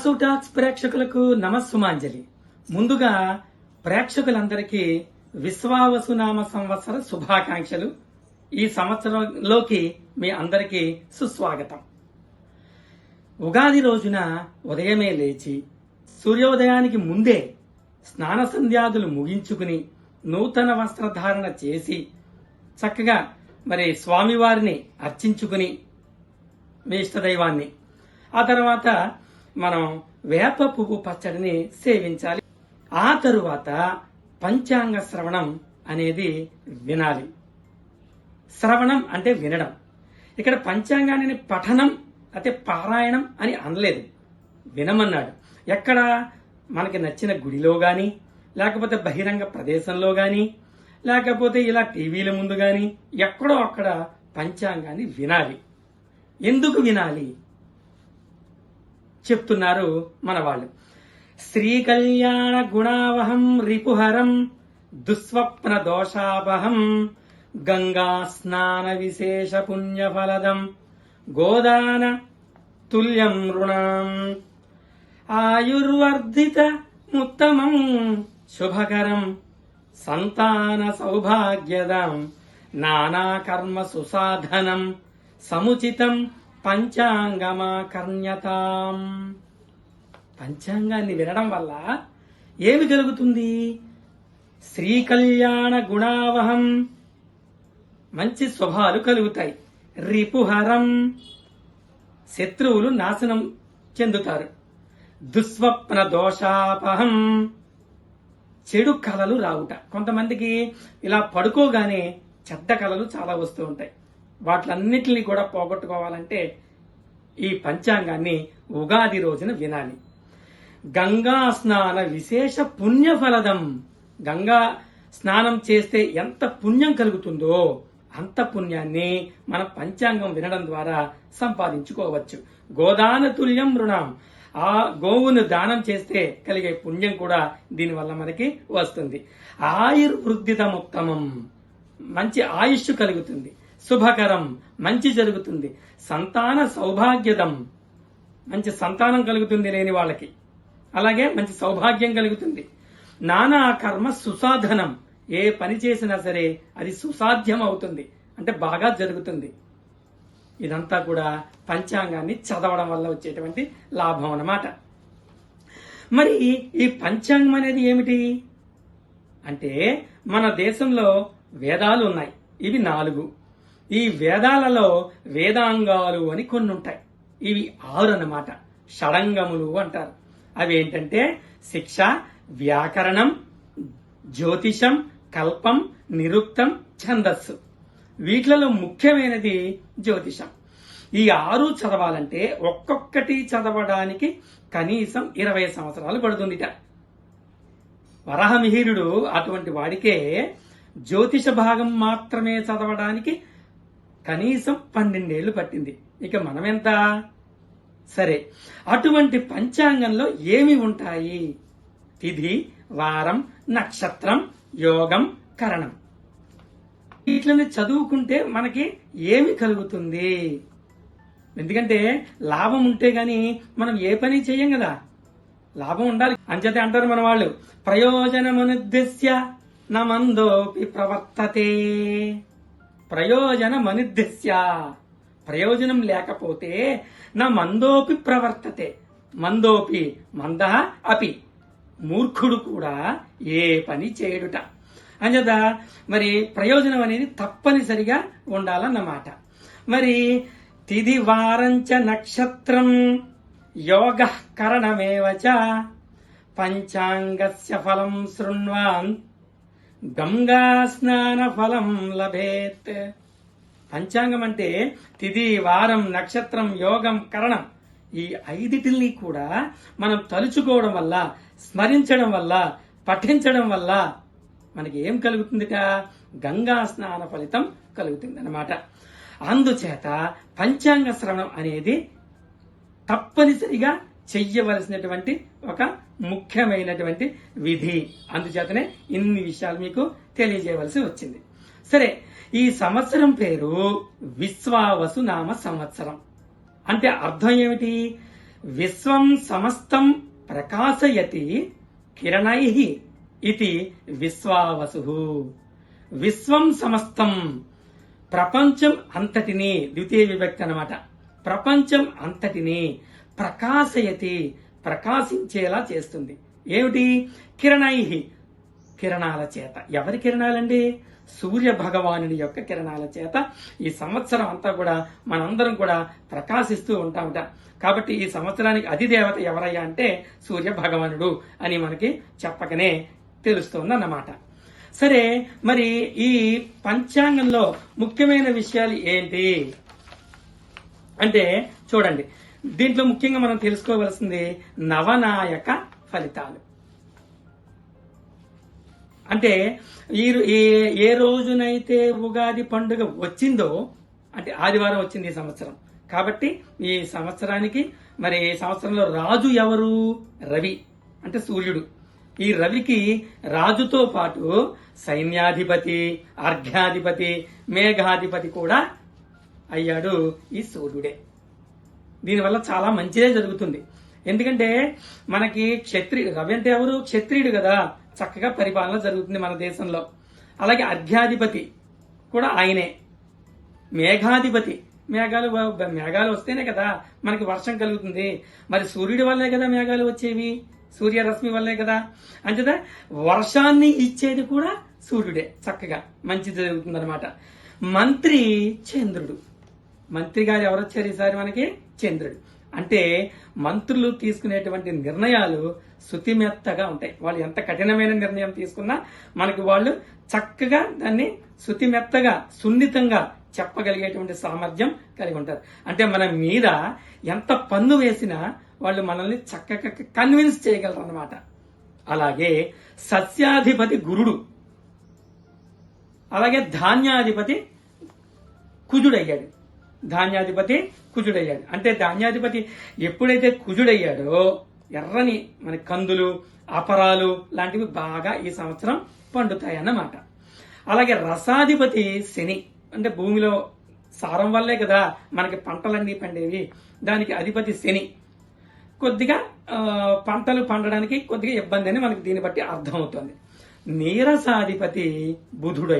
Vasu talks ప్రేక్షకులకు నమస్సుమాంజలి. ముందుగా ప్రేక్షకులందరికీ విశ్వావసునామ సంవత్సర శుభాకాంక్షలు. ఈ సంవత్సరంలోకి మీ అందరికీ సుస్వాగతం. ఉగాది రోజున ఉదయమే లేచి సూర్యోదయానికి ముందే స్నాన సంధ్యాదులు ముగించుకుని నూతన వస్త్రధారణ చేసి చక్కగా మరి స్వామివారిని అర్చించుకుని మీ ఇష్టదైవాన్ని. ఆ తర్వాత మనం వేప పువ్వు పచ్చడిని సేవించాలి. ఆ తరువాత పంచాంగ శ్రవణం అనేది వినాలి. శ్రవణం అంటే వినడం. ఇక్కడ పంచాంగాన్ని పఠనం అంటే పారాయణం అని అనలేదు. వినమన్నాడు. ఎక్కడ? మనకి నచ్చిన గుడిలో గాని లేకపోతే బహిరంగ ప్రదేశంలో గాని లేకపోతే ఇలా టీవీల ముందు గాని ఎక్కడో అక్కడ పంచాంగాన్ని వినాలి. ఎందుకు వినాలి? చెప్తున్నారు మన వాళ్ళు. శ్రీ కళ్యాణ గుణావహం రిపుహరం దుస్వప్న దోషాపహం గంగా స్నాన విశేష పుణ్యఫలదం గోదాన తుల్యం రుణం. ఆయుర్వర్ధిత ముత్తమం శుభకరం సంతాన సౌభాగ్యదం. నానా కర్మ సుసాధనం సముచితం పంచాంగమాకర్ణ్యతాం పంచాంగాన్ని వినడం వల్ల ఏమి కలుగుతుంది? శ్రీ కళ్యాణ గుణావహం. మంచి శుభాలు కలుగుతాయి. రిపుహరం. శత్రువులు నాశనం చెందుతారు. దుస్వప్న దోషాపహం. చెడు కళలు రావుట. కొంతమందికి ఇలా పడుకోగానే చెడ్డ కళలు చాలా వస్తూ ఉంటాయి. వాటిలన్నిటిని కూడా పోగొట్టుకోవాలంటే ఈ పంచాంగాన్ని ఉగాది రోజున వినాలి. గంగా స్నాన విశేష పుణ్యఫలదం. గంగా స్నానం చేస్తే ఎంత పుణ్యం కలుగుతుందో అంత పుణ్యాన్ని మన పంచాంగం వినడం ద్వారా సంపాదించుకోవచ్చు. గోదాన తుల్యం రుణం. ఆ గోవును దానం చేస్తే కలిగే పుణ్యం కూడా దీనివల్ల మనకి వస్తుంది. ఆయుర్వృద్ధితముత్తమం మంచి ఆయుష్ కలుగుతుంది. శుభకరం మంచి జరుగుతుంది. సంతాన సౌభాగ్యదం. మంచి సంతానం కలుగుతుంది లేని వాళ్ళకి. అలాగే మంచి సౌభాగ్యం కలుగుతుంది. నానా కర్మ సుసాధనం. ఏ పని చేసినా సరే అది సుసాధ్యం అవుతుంది. అంటే బాగా జరుగుతుంది. ఇదంతా కూడా పంచాంగాన్ని చదవడం వల్ల వచ్చేటువంటి లాభం అన్నమాట. మరి ఈ పంచాంగం అనేది ఏమిటి? అంటే మన దేశంలో వేదాలు ఉన్నాయి. ఇవి నాలుగు. ఈ వేదాలలో వేదాంగాలు అని కొన్ని ఉంటాయి ఇవి ఆరు అన్నమాట షడంగములు అంటారు. అవి ఏంటంటే శిక్ష వ్యాకరణం జ్యోతిషం కల్పం నిరుక్తం ఛందస్సు. వీటిలలో ముఖ్యమైనది జ్యోతిషం. ఈ ఆరు చదవాలంటే ఒక్కొక్కటి చదవడానికి కనీసం ఇరవై సంవత్సరాలు పడుతుందిట. వరహమిహిరుడు అటువంటి వాడికే జ్యోతిష భాగం మాత్రమే చదవడానికి కనీసం పన్నెండేళ్ళు పట్టింది. ఇక మనమెంత? సరే అటువంటి పంచాంగంలో ఏమి ఉంటాయి? తిథి వారం నక్షత్రం యోగం కరణం. వీటిని చదువుకుంటే మనకి ఏమి కలుగుతుంది? ఎందుకంటే లాభం ఉంటే గాని మనం ఏ పని చేయం కదా. లాభం ఉండాలి. అంచేతే అంటారు మన వాళ్ళు ప్రయోజనమనుద్దేశ్య నమందోపి ప్రవర్తతే. ప్రయోజనమనుద్దేశ్య ప్రయోజనం లేకపోతే నా మందోపి ప్రవర్తతే. మందోపి మంద అపి. మూర్ఖుడు కూడా ఏ పని చేయడుట అంచేత మరి ప్రయోజనం అనేది తప్పనిసరిగా ఉండాలన్నమాట. మరి తిది వారంచ నక్షత్రం యోగ కరణమేవచ పంచాంగస్య ఫలం శృణ్వాన్ గంగా స్నాన ఫలం లభేత్. పంచాంగం అంటే తిది వారం నక్షత్రం యోగం కరణం. ఈ ఐదిటిని కూడా మనం తలుచుకోవడం వల్ల స్మరించడం వల్ల పఠించడం వల్ల మనకి ఏం కలుగుతుందిట? గంగా స్నాన ఫలితం కలుగుతుంది అనమాట అందుచేత పంచాంగ శ్రవణం అనేది తప్పనిసరిగా చెయ్యవలసినటువంటి ఒక ముఖ్యమైనటువంటి విధి. అందుచేతనే ఇన్ని విషయాలు మీకు తెలియజేయవలసి వచ్చింది. సరే ఈ సంవత్సరం పేరు విశ్వావసు నామ సంవత్సరం. అంటే అర్థం ఏమిటి? విశ్వం సమస్తం ప్రకాశయతి కిరణై ఇది విశ్వావసు. విశ్వం సమస్తం ప్రపంచం అంతటిని ద్వితీయ విభక్తి అన్నమాట. ప్రపంచం అంతటిని ప్రకాశయతి ప్రకాశించేలా చేస్తుంది. ఏమిటి? కిరణై కిరణాల చేత. ఎవరి కిరణాలండి? సూర్య భగవానుడి యొక్క కిరణాల చేత. ఈ సంవత్సరం అంతా కూడా మనందరం కూడా ప్రకాశిస్తూ ఉంటామట. కాబట్టి ఈ సంవత్సరానికి అధిదేవత ఎవరయ్యా అంటే సూర్య భగవానుడు అని మనకి చెప్పకనే తెలుస్తుంది అన్నమాట సరే మరి ఈ పంచాంగంలో ముఖ్యమైన విషయాలు ఏంటి? అంటే చూడండి దీంట్లో ముఖ్యంగా మనం తెలుసుకోవలసింది నవనాయక ఫలితాలు. అంటే ఈ ఏ రోజునైతే ఉగాది పండుగ వచ్చిందో అంటే ఆదివారం వచ్చింది ఈ సంవత్సరం. కాబట్టి ఈ సంవత్సరానికి మరి ఈ సంవత్సరంలో రాజు ఎవరు? రవి. అంటే సూర్యుడు. ఈ రవికి రాజుతో పాటు సైన్యాధిపతి అర్ఘ్యాధిపతి మేఘాధిపతి కూడా అయ్యాడు ఈ సూర్యుడే. దీనివల్ల చాలా మంచిదే జరుగుతుంది. ఎందుకంటే మనకి క్షత్రియుడు రవి అంటే ఎవరు? క్షత్రియుడు కదా. చక్కగా పరిపాలన జరుగుతుంది మన దేశంలో. అలాగే అర్ఘ్యాధిపతి కూడా ఆయనే. మేఘాధిపతి. మేఘాలు మేఘాలు వస్తేనే కదా మనకి వర్షం కలుగుతుంది. మరి సూర్యుడి వల్లే కదా మేఘాలు వచ్చేవి? సూర్యరశ్మి వల్లే కదా. అంచేత వర్షాన్ని ఇచ్చేది కూడా సూర్యుడే. చక్కగా మంచి జరుగుతుంది మంత్రి చంద్రుడు. మంత్రి గారు ఎవరు వచ్చారు ఈసారి మనకి? చంద్రుడు అంటే మంత్రులు తీసుకునేటువంటి నిర్ణయాలు శుతిమెత్తగా ఉంటాయి. వాళ్ళు ఎంత కఠినమైన నిర్ణయం తీసుకున్నా మనకి వాళ్ళు చక్కగా దాన్ని శుతిమెత్తగా సున్నితంగా చెప్పగలిగేటువంటి సామర్థ్యం కలిగి ఉంటారు. అంటే మన మీద ఎంత పన్ను వేసినా వాళ్ళు మనల్ని చక్కగా కన్విన్స్ చేయగలరు అన్నమాట అలాగే సస్యాధిపతి గురుడు అలాగే ధాన్యాధిపతి కుజుడయ్యాడు. ధాన్యాధిపతి కుజుడయ్యాడు. అంటే ధాన్యాధిపతి ఎప్పుడైతే కుజుడయ్యాడో ఎర్రని మన కందులు అపరాలు లాంటివి బాగా ఈ సంవత్సరం పండుతాయన్నమాట. అలాగే రసాధిపతి శని అంటే భూమిలో సారం వల్లే కదా మనకి పంటలన్నీ పండేవి. దానికి అధిపతి శని. కొద్దిగా పంటలు పండడానికి కొద్దిగా ఇబ్బంది అని మనకి దీన్ని బట్టి అర్థమవుతుంది. నీరసాధిపతి బుధుడు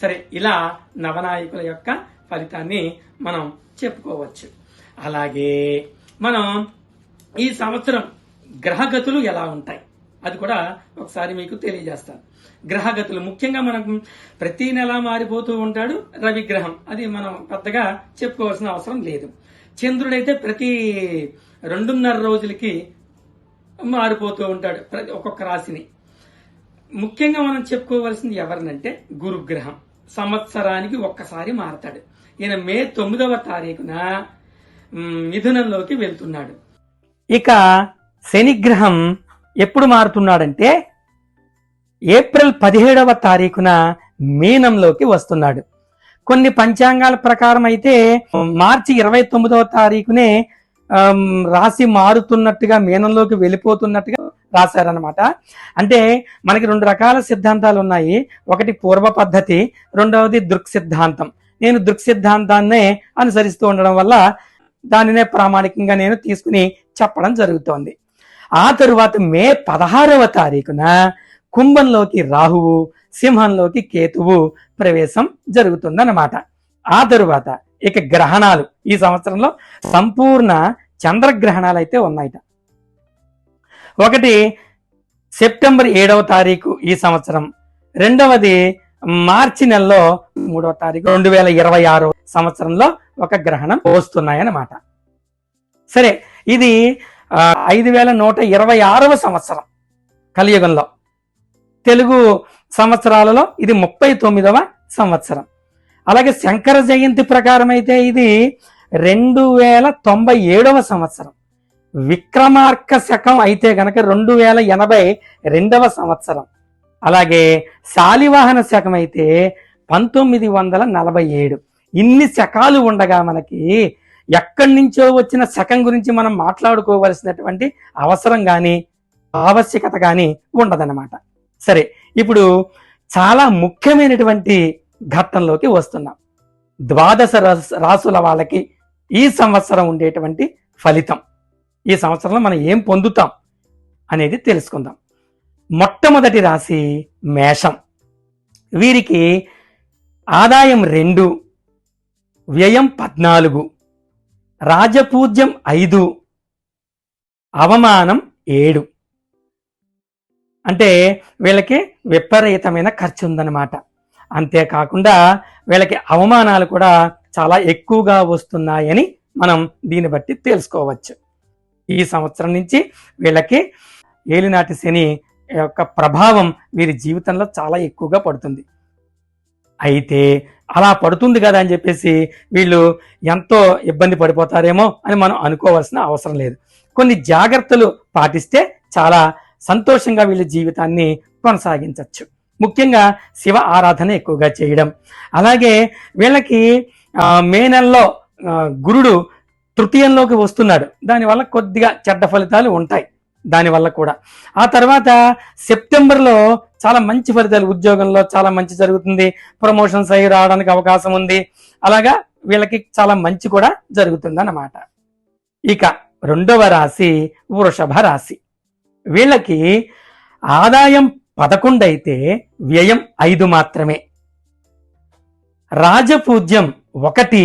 సరే ఇలా నవనాయకుల యొక్క ఫలితాన్ని మనం చెప్పుకోవచ్చు. అలాగే మనం ఈ సంవత్సరం గ్రహగతులు ఎలా ఉంటాయి? అది కూడా ఒకసారి మీకు తెలియజేస్తాను. గ్రహగతులు ముఖ్యంగా మనకు ప్రతి నెల మారిపోతూ ఉంటాడు రవి గ్రహం. అది మనం పెద్దగా చెప్పుకోవాల్సిన అవసరం లేదు. చంద్రుడైతే ప్రతి రెండున్నర రోజులకి మారిపోతూ ఉంటాడు ప్రతి ఒక్కొక్క రాశిని. ముఖ్యంగా మనం చెప్పుకోవాల్సింది ఎవరినంటే గురుగ్రహం. సంవత్సరానికి ఒక్కసారి మారతాడు. ఈయన మే తొమ్మిదవ తారీఖున మిథునంలోకి వెళ్తున్నాడు. ఇక శనిగ్రహం ఎప్పుడు మారుతున్నాడంటే ఏప్రిల్ పదిహేడవ తారీఖున మీనంలోకి వస్తున్నాడు. కొన్ని పంచాంగాల ప్రకారం అయితే మార్చి ఇరవై తొమ్మిదవ తారీఖునే రాశి మారుతున్నట్టుగా మీనంలోకి వెళ్ళిపోతున్నట్టుగా రాశారనమాట అంటే మనకి రెండు రకాల సిద్ధాంతాలు ఉన్నాయి. ఒకటి పూర్వ పద్ధతి రెండవది దృక్ సిద్ధాంతం నేను దృక్సిద్ధాంతాన్నే అనుసరిస్తూ ఉండడం వల్ల దానినే ప్రామాణికంగా నేను తీసుకుని చెప్పడం జరుగుతోంది. ఆ తరువాత మే పదహారవ తారీఖున కుంభంలోకి రాహువు సింహంలోకి కేతువు ప్రవేశం జరుగుతుందన్నమాట. ఆ తరువాత ఇక గ్రహణాలు. ఈ సంవత్సరంలో సంపూర్ణ చంద్రగ్రహణాలు అయితే ఉన్నాయట. ఒకటి సెప్టెంబర్ ఏడవ తారీఖు ఈ సంవత్సరం. రెండవది మార్చి నెలలో మూడవ తారీఖు రెండు వేల ఇరవై ఆరు సంవత్సరంలో ఒక గ్రహణం వస్తున్నాయన్నమాట. సరే ఇది ఐదు వేల నూట ఇరవై ఆరవ సంవత్సరం కలియుగంలో. తెలుగు సంవత్సరాలలో ఇది ముప్పై తొమ్మిదవ సంవత్సరం. అలాగే శంకర జయంతి ప్రకారం అయితే ఇది రెండు వేల తొంభై ఏడవ సంవత్సరం. విక్రమార్క శకం అయితే గనక రెండు వేల ఎనభై రెండవ సంవత్సరం. అలాగే శాలివాహన శకం అయితే పంతొమ్మిది వందల నలభై ఏడు. ఇన్ని శకాలు ఉండగా మనకి ఎక్కడి నుంచో వచ్చిన శకం గురించి మనం మాట్లాడుకోవలసినటువంటి అవసరం కానీ ఆవశ్యకత కానీ ఉండదన్నమాట. సరే ఇప్పుడు చాలా ముఖ్యమైనటువంటి ఘట్టంలోకి వస్తున్నాం. ద్వాదశ రాసుల వాళ్ళకి ఈ సంవత్సరం ఉండేటువంటి ఫలితం. ఈ సంవత్సరంలో మనం ఏం పొందుతాం అనేది తెలుసుకుందాం. మొట్టమొదటి రాశి మేషం. వీరికి ఆదాయం రెండు వ్యయం పద్నాలుగు రాజపూజ్యం ఐదు అవమానం ఏడు. అంటే వీళ్ళకి విపరీతమైన ఖర్చు ఉందన్నమాట అంతేకాకుండా వీళ్ళకి అవమానాలు కూడా చాలా ఎక్కువగా వస్తున్నాయని మనం దీన్ని బట్టి తెలుసుకోవచ్చు. ఈ సంవత్సరం నుంచి వీళ్ళకి ఏలినాటి శని యొక్క ప్రభావం వీరి జీవితంలో చాలా ఎక్కువగా పడుతుంది. అయితే అలా పడుతుంది కదా అని చెప్పేసి వీళ్ళు ఎంతో ఇబ్బంది పడిపోతారేమో అని మనం అనుకోవాల్సిన అవసరం లేదు. కొన్ని జాగ్రత్తలు పాటిస్తే చాలా సంతోషంగా వీళ్ళ జీవితాన్ని కొనసాగించవచ్చు ముఖ్యంగా శివ ఆరాధన ఎక్కువగా చేయడం. అలాగే వీళ్ళకి మే నెలలో గురుడు తృతీయంలోకి వస్తున్నాడు. దానివల్ల కొద్దిగా చెడ్డ ఫలితాలు ఉంటాయి. దానివల్ల కూడా. ఆ తర్వాత సెప్టెంబర్లో చాలా మంచి ఫలితాలు ఉద్యోగంలో చాలా మంచి జరుగుతుంది. ప్రమోషన్స్ అయ్యి రావడానికి అవకాశం ఉంది. అలాగా వీళ్ళకి చాలా మంచి కూడా జరుగుతుంది అన్నమాట ఇక రెండవ రాశి వృషభ రాశి. వీళ్ళకి ఆదాయం పదకొండు అయితే వ్యయం ఐదు మాత్రమే. రాజపూజ్యం ఒకటి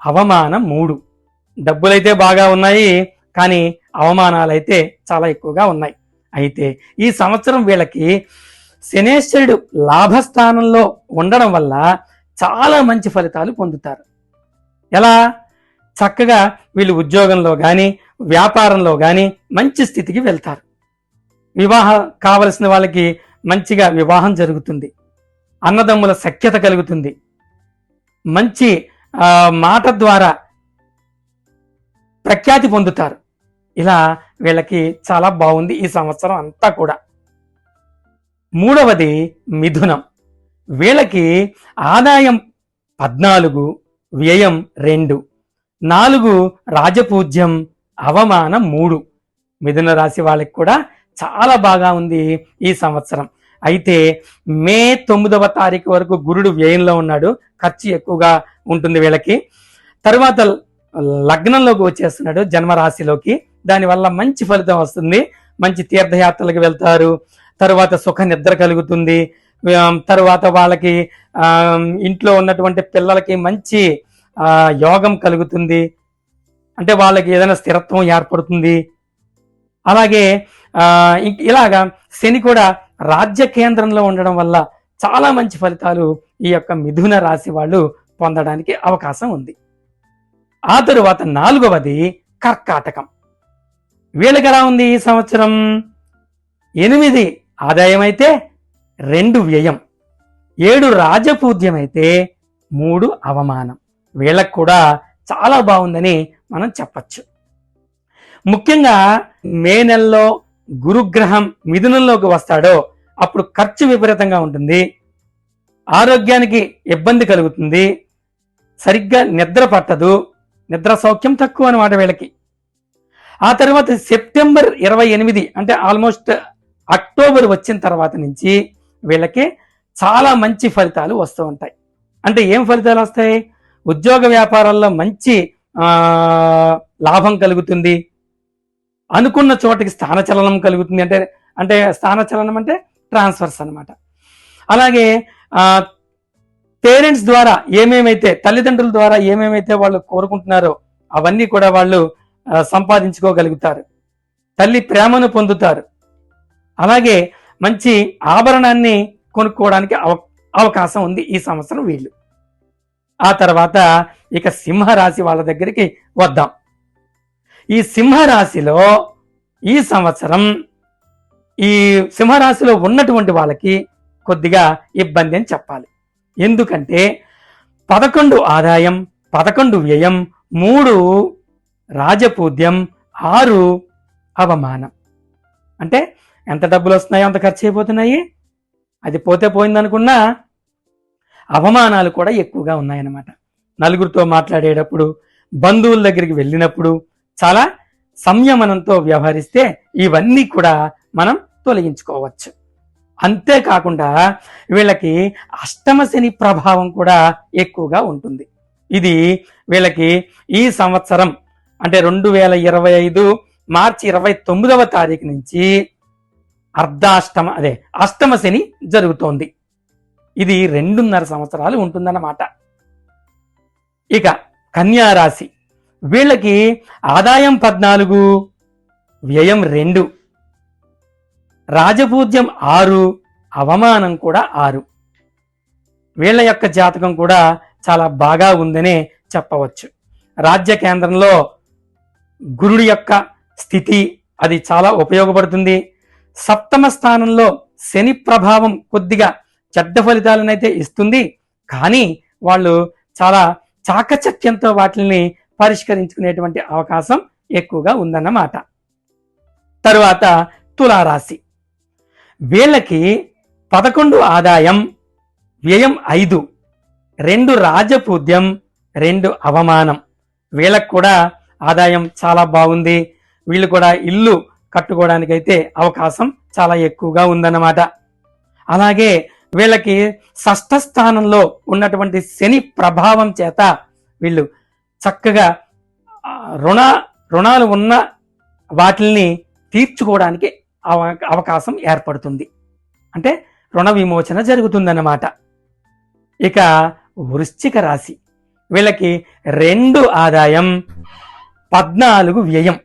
అవమానం మూడు. డబ్బులైతే బాగా ఉన్నాయి. కానీ అవమానాలు అయితే చాలా ఎక్కువగా ఉన్నాయి. అయితే ఈ సంవత్సరం వీళ్ళకి శనేశ్వరుడు లాభస్థానంలో ఉండడం వల్ల చాలా మంచి ఫలితాలు పొందుతారు. ఎలా? చక్కగా వీళ్ళు ఉద్యోగంలో కానీ వ్యాపారంలో కానీ మంచి స్థితికి వెళ్తారు. వివాహం కావలసిన వాళ్ళకి మంచిగా వివాహం జరుగుతుంది. అన్నదమ్ముల సఖ్యత కలుగుతుంది. మంచి మాట ద్వారా ప్రఖ్యాతి పొందుతారు. ఇలా వీళ్ళకి చాలా బాగుంది ఈ సంవత్సరం అంతా కూడా. మూడవది మిథునం. వీళ్ళకి ఆదాయం పద్నాలుగు వ్యయం రెండు నాలుగు రాజపూజ్యం అవమానం మూడు. మిథున రాశి వాళ్ళకి కూడా చాలా బాగా ఉంది ఈ సంవత్సరం. అయితే మే తొమ్మిదవ తారీఖు వరకు గురుడు వ్యయంలో ఉన్నాడు. ఖర్చు ఎక్కువగా ఉంటుంది వీళ్ళకి. తర్వాత లగ్నంలోకి వచ్చేస్తున్నాడు జన్మరాశిలోకి. దానివల్ల మంచి ఫలితం వస్తుంది. మంచి తీర్థయాత్రలకు వెళ్తారు. తరువాత సుఖ నిద్ర కలుగుతుంది. తరువాత వాళ్ళకి ఇంట్లో ఉన్నటువంటి పిల్లలకి మంచి యోగం కలుగుతుంది. అంటే వాళ్ళకి ఏదైనా స్థిరత్వం ఏర్పడుతుంది. అలాగే ఇలాగా శని కూడా రాజ్య కేంద్రంలో ఉండడం వల్ల చాలా మంచి ఫలితాలు ఈ యొక్క మిథున రాశి వాళ్ళు పొందడానికి అవకాశం ఉంది. ఆ తరువాత నాలుగవది కర్కాటకం. వీళ్ళకి ఎలా ఉంది ఈ సంవత్సరం? ఎనిమిది ఆదాయం అయితే రెండు వ్యయం. ఏడు రాజపూజ్యం అయితే మూడు అవమానం. వీళ్ళకు కూడా చాలా బాగుందని మనం చెప్పచ్చు. ముఖ్యంగా మే నెలలో గురుగ్రహం మిథునంలోకి వస్తాడో అప్పుడు ఖర్చు విపరీతంగా ఉంటుంది. ఆరోగ్యానికి ఇబ్బంది కలుగుతుంది. సరిగ్గా నిద్ర పట్టదు. నిద్ర సౌఖ్యం తక్కువ అన్నమాట వీళ్ళకి. ఆ తర్వాత సెప్టెంబర్ ఇరవై ఎనిమిది అంటే ఆల్మోస్ట్ అక్టోబర్ వచ్చిన తర్వాత నుంచి వీళ్ళకి చాలా మంచి ఫలితాలు వస్తూ ఉంటాయి. అంటే ఏం ఫలితాలు వస్తాయి? ఉద్యోగ వ్యాపారాల్లో మంచి లాభం కలుగుతుంది. అనుకున్న చోటకి స్థానచలనం కలుగుతుంది. అంటే అంటే స్థానచలనం అంటే ట్రాన్స్ఫర్స్ అన్నమాట. అలాగే పేరెంట్స్ ద్వారా ఏమేమైతే తల్లిదండ్రుల ద్వారా ఏమేమైతే వాళ్ళు కోరుకుంటున్నారో అవన్నీ కూడా వాళ్ళు సంపాదించుకోగలుగుతారు. తల్లి ప్రేమను పొందుతారు. అలాగే మంచి ఆభరణాన్ని కొనుక్కోవడానికి అవ అవకాశం ఉంది ఈ సంవత్సరం వీళ్ళు. ఆ తర్వాత ఇక సింహరాశి వాళ్ళ దగ్గరికి వద్దాం. ఈ సింహరాశిలో ఈ సంవత్సరం ఈ సింహరాశిలో ఉన్నటువంటి వాళ్ళకి కొద్దిగా ఇబ్బంది అని చెప్పాలి. ఎందుకంటే పదకొండు ఆదాయం పదకొండు వ్యయం మూడు రాజపూద్యం ఆరు అవమానం. అంటే ఎంత డబ్బులు వస్తున్నాయో అంత ఖర్చు అయిపోతున్నాయి అది పోతే పోయిందనుకున్నా అవమానాలు కూడా ఎక్కువగా ఉన్నాయన్నమాట. నలుగురితో మాట్లాడేటప్పుడు బంధువుల దగ్గరికి వెళ్ళినప్పుడు చాలా సంయమనంతో వ్యవహరిస్తే ఇవన్నీ కూడా మనం తొలగించుకోవచ్చు. అంతేకాకుండా వీళ్ళకి అష్టమశని ప్రభావం కూడా ఎక్కువగా ఉంటుంది. ఇది వీళ్ళకి ఈ సంవత్సరం అంటే రెండు వేల ఇరవై ఐదు మార్చి ఇరవై తొమ్మిదవ తారీఖు నుంచి అర్ధాష్టమ అదే అష్టమ శని జరుగుతోంది. ఇది రెండున్నర సంవత్సరాలు ఉంటుందన్నమాట. ఇక కన్యా రాశి. వీళ్ళకి ఆదాయం పద్నాలుగు వ్యయం రెండు రాజపూజ్యం ఆరు అవమానం కూడా ఆరు. వీళ్ళ యొక్క జాతకం కూడా చాలా బాగా ఉందనే చెప్పవచ్చు. రాజ్య కేంద్రంలో గురుడి యొక్క స్థితి అది చాలా ఉపయోగపడుతుంది. సప్తమ స్థానంలో శని ప్రభావం కొద్దిగా చెడ్డ ఫలితాలనైతే ఇస్తుంది. కానీ వాళ్ళు చాలా చాకచక్యంతో వాటిని పరిష్కరించుకునేటువంటి అవకాశం ఎక్కువగా ఉందన్నమాట. తరువాత తులారాశి. వీళ్ళకి పదకొండు ఆదాయం వ్యయం ఐదు రెండు రాజపూజ్యం రెండు అవమానం. వీళ్ళకు కూడా ఆదాయం చాలా బాగుంది. వీళ్ళు కూడా ఇల్లు కట్టుకోవడానికి అయితే అవకాశం చాలా ఎక్కువగా ఉందన్నమాట. అలాగే వీళ్ళకి షష్ఠ స్థానంలో ఉన్నటువంటి శని ప్రభావం చేత వీళ్ళు చక్కగా రుణ రుణాలు ఉన్న వాటిల్ని తీర్చుకోవడానికి అవ- అవకాశం ఏర్పడుతుంది. అంటే రుణ విమోచన జరుగుతుందన్నమాట. ఇక వృశ్చిక రాశి. వీళ్ళకి రెండు ఆదాయం పద్నాలుగు వ్యయం.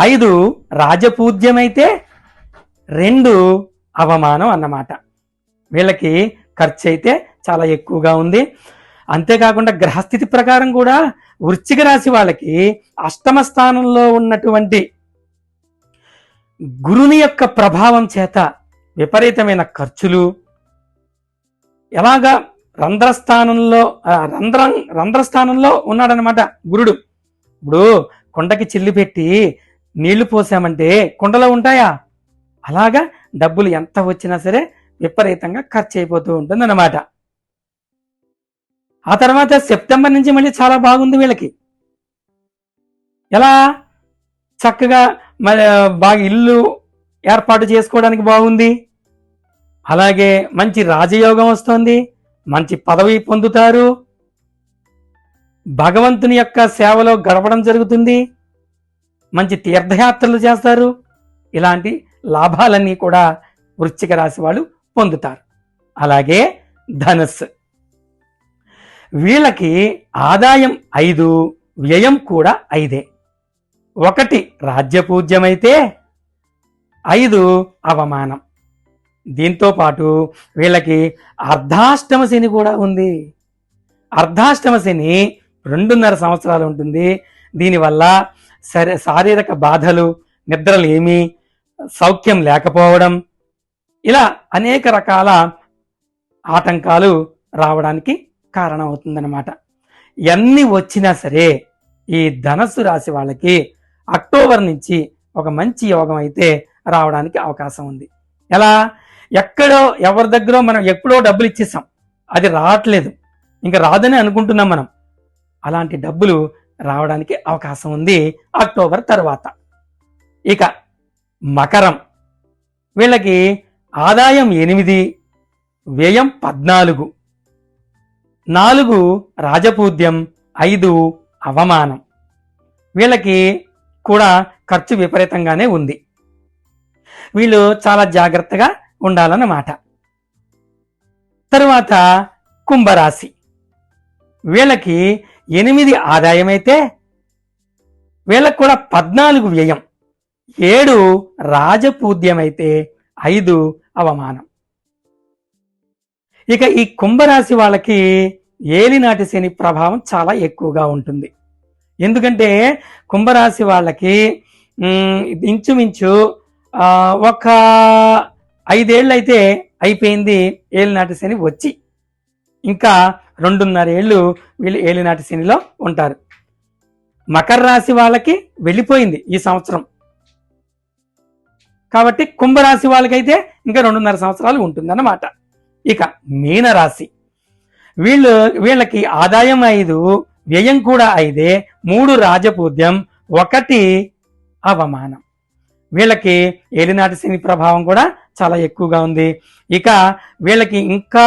ఐదు రాజపూజ్యమైతే రెండు అవమానం అన్నమాట. వీళ్ళకి ఖర్చు అయితే చాలా ఎక్కువగా ఉంది. అంతేకాకుండా గ్రహస్థితి ప్రకారం కూడా వృశ్చిక రాశి వాళ్ళకి అష్టమ స్థానంలో ఉన్నటువంటి గురుని యొక్క ప్రభావం చేత విపరీతమైన ఖర్చులు. ఎలాగా రంధ్రస్థానంలో రంధ్రం రంధ్రస్థానంలో ఉన్నాడనమాట గురుడు. ఇప్పుడు కుండకి చిల్లి పెట్టి నీళ్ళు పోసామంటే కుండలో ఉంటాయా? అలాగా డబ్బులు ఎంత వచ్చినా సరే విపరీతంగా ఖర్చు అయిపోతూ ఉంటుంది ఆ తర్వాత సెప్టెంబర్ నుంచి మళ్ళీ చాలా బాగుంది వీళ్ళకి. ఎలా? చక్కగా బాగా ఇల్లు ఏర్పాటు చేసుకోవడానికి బాగుంది. అలాగే మంచి రాజయోగం వస్తుంది. మంచి పదవి పొందుతారు. భగవంతుని యొక్క సేవలో గడపడం జరుగుతుంది. మంచి తీర్థయాత్రలు చేస్తారు. ఇలాంటి లాభాలన్నీ కూడా వృశ్చిక రాశి వాళ్ళు పొందుతారు. అలాగే ధనస్సు. వీళ్ళకి ఆదాయం ఐదు వ్యయం కూడా ఐదే. ఒకటి రాజ్యపూజ్యమైతే ఐదు అవమానం. దీంతో పాటు వీళ్ళకి అర్ధాష్టమ శని కూడా ఉంది. అర్ధాష్టమ శని రెండున్నర సంవత్సరాలు ఉంటుంది. దీనివల్ల సరే శారీరక బాధలు నిద్రలేమి సౌఖ్యం లేకపోవడం ఇలా అనేక రకాల ఆటంకాలు రావడానికి కారణమవుతుందన్నమాట. ఎన్ని వచ్చినా సరే ఈ ధనస్సు రాశి వాళ్ళకి అక్టోబర్ నుంచి ఒక మంచి యోగం అయితే రావడానికి అవకాశం ఉంది. ఎలా? ఎక్కడో ఎవరి దగ్గర మనం ఎప్పుడో డబ్బులు ఇచ్చేసాం. అది రావట్లేదు. ఇంకా రాదని అనుకుంటున్నాం మనం. అలాంటి డబ్బులు రావడానికి అవకాశం ఉంది అక్టోబర్ తర్వాత. ఇక మకరం. వీళ్ళకి ఆదాయం ఎనిమిది వ్యయం పద్నాలుగు. నాలుగు రాజపూద్యం ఐదు అవమానం. వీళ్ళకి కూడా ఖర్చు విపరీతంగానే ఉంది. వీళ్ళు చాలా జాగ్రత్తగా ఉండాలన్నమాట. తరువాత కుంభరాశి. వీళ్ళకి ఎనిమిది ఆదాయం అయితే కూడా పద్నాలుగు వ్యయం. ఏడు రాజపూద్యమైతే ఐదు అవమానం. ఇక ఈ కుంభరాశి వాళ్ళకి ఏలినాటి శని ప్రభావం చాలా ఎక్కువగా ఉంటుంది. ఎందుకంటే కుంభరాశి వాళ్ళకి ఇంచుమించు ఒక ఐదేళ్ళు అయితే అయిపోయింది ఏలినాటి శని వచ్చి. ఇంకా రెండున్నర ఏళ్ళు వీళ్ళు ఏలినాటి శనిలో ఉంటారు. మకర రాశి వాళ్ళకి వెళ్ళిపోయింది ఈ సంవత్సరం. కాబట్టి కుంభరాశి వాళ్ళకైతే ఇంకా రెండున్నర సంవత్సరాలు ఉంటుందన్నమాట. ఇక మీనరాశి. వీళ్ళు వీళ్ళకి ఆదాయం ఐదు వ్యయం కూడా ఐదే మూడు రాజపూజ్యం ఒకటి అవమానం. వీళ్ళకి ఏలినాటి శని ప్రభావం కూడా చాలా ఎక్కువగా ఉంది. ఇక వీళ్ళకి ఇంకా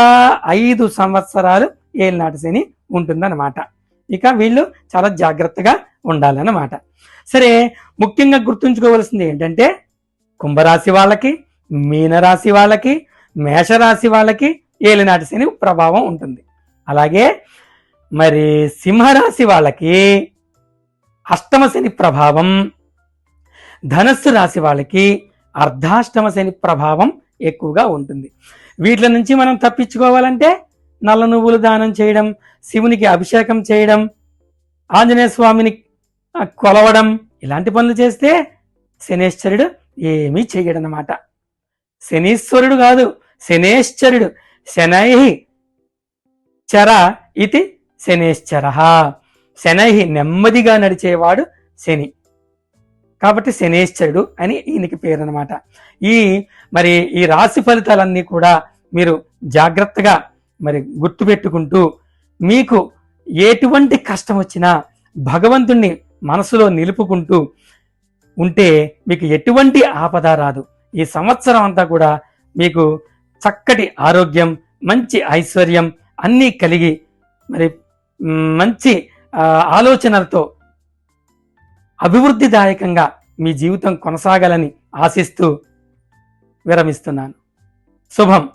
ఐదు సంవత్సరాలు ఏలినాటి శని ఉంటుందన్నమాట. ఇక వీళ్ళు చాలా జాగ్రత్తగా ఉండాలన్నమాట. సరే ముఖ్యంగా గుర్తుంచుకోవాల్సింది ఏంటంటే కుంభరాశి వాళ్ళకి మీనరాశి వాళ్ళకి మేషరాశి వాళ్ళకి ఏలినాటి శని ప్రభావం ఉంటుంది. అలాగే మరి సింహరాశి వాళ్ళకి అష్టమ శని ప్రభావం ధనస్సు రాశి వాళ్ళకి అర్ధాష్టమ శని ప్రభావం ఎక్కువగా ఉంటుంది. వీటి నుంచి మనం తప్పించుకోవాలంటే నల్ల నువ్వులు దానం చేయడం శివునికి అభిషేకం చేయడం ఆంజనేయ స్వామిని కొలవడం ఇలాంటి పనులు చేస్తే శనేశ్వరుడు ఏమీ చేయడనమాట శనీశ్వరుడు కాదు శనేశ్వరుడు. శనై చర ఇది శనేశ్వర. శనై నెమ్మదిగా నడిచేవాడు శని. కాబట్టి శనేశ్వరుడు అని ఈయనకి పేరు అనమాట ఈ మరి ఈ రాశి ఫలితాలన్నీ కూడా మీరు జాగ్రత్తగా మరి గుర్తుపెట్టుకుంటూ మీకు ఎటువంటి కష్టం వచ్చినా భగవంతుణ్ణి మనసులో నిలుపుకుంటూ ఉంటే మీకు ఎటువంటి ఆపద రాదు. ఈ సంవత్సరం అంతా కూడా మీకు చక్కటి ఆరోగ్యం మంచి ఐశ్వర్యం అన్నీ కలిగి మరి మంచి ఆలోచనలతో అభివృద్ధిదాయకంగా మీ జీవితం కొనసాగాలని ఆశిస్తూ విరమిస్తున్నాను. శుభం.